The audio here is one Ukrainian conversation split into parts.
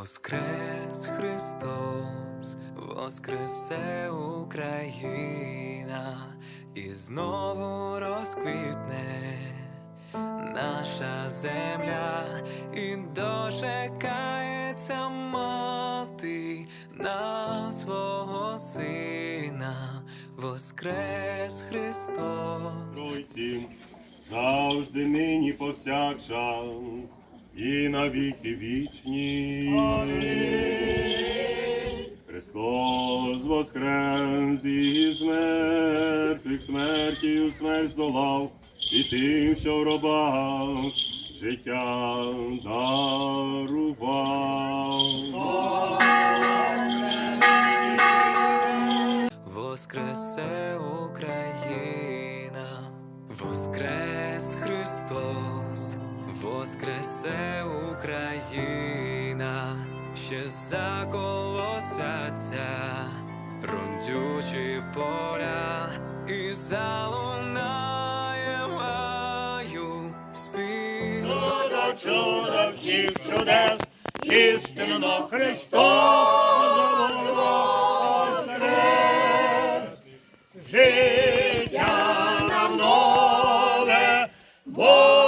Воскрес Христос, воскресе Україна, і знову розквітне наша земля, і дочекається мати на свого сина, воскрес Христос. Завжди нині повсякчас і навіки вічні. Смертію смерть здолав, і тим, що в життя дарував. Воскресе Україна, Воскрес Христос, Воскресе Україна, ще заколосяться рундючі поля і залунає до чуда всіх чудес, істинно Христос воскрес. Життя нам нове Бог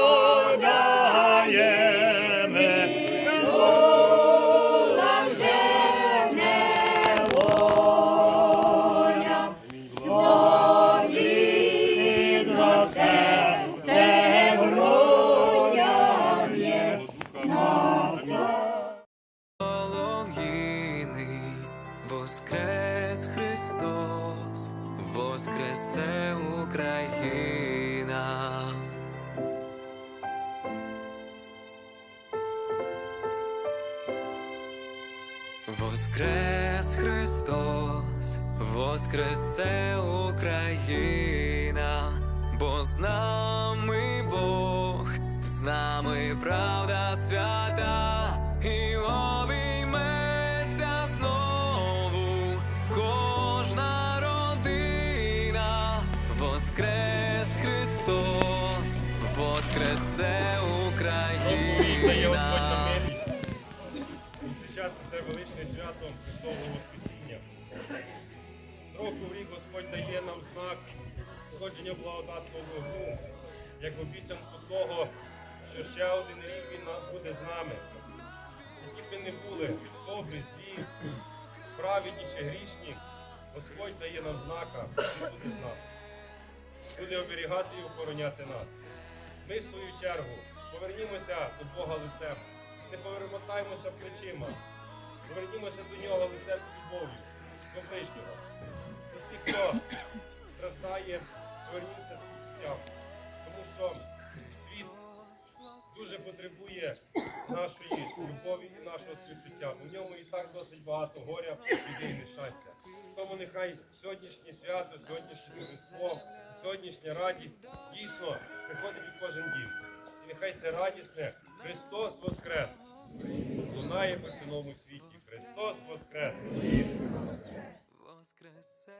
Воскресе Україна. Воскрес Христос, Воскресе Україна, бо з нами Бог, з нами правда свята, Воскресе Україна. Це величне свято Христового Воскресіння. Року в рік Господь дає нам знак сходження благодатного вогню, як обіцянку того, що ще один рік він буде з нами. Які б ми не були, добрі, злі, праведні чи грішні, Господь дає нам знака, що буде з нами. Буде оберігати і охороняти нас. Ми, в свою чергу, повернімося до Бога лицем, не повермотаємося плечима, повернімося до нього лицем з любов'ю, до ближнього. До тих, хто страждає, поверніться до життя. Тому що світ дуже потребує нашої любові і нашого співчуття. У ньому і так досить багато горя, і нещастя. Тому нехай сьогоднішнє свято, сьогоднішнє весло, сьогоднішня радість дійсно приходить у кожен дім. І нехай це радісне Христос Воскрес! Лунає по цілому світі. Христос Воскрес! Воскресе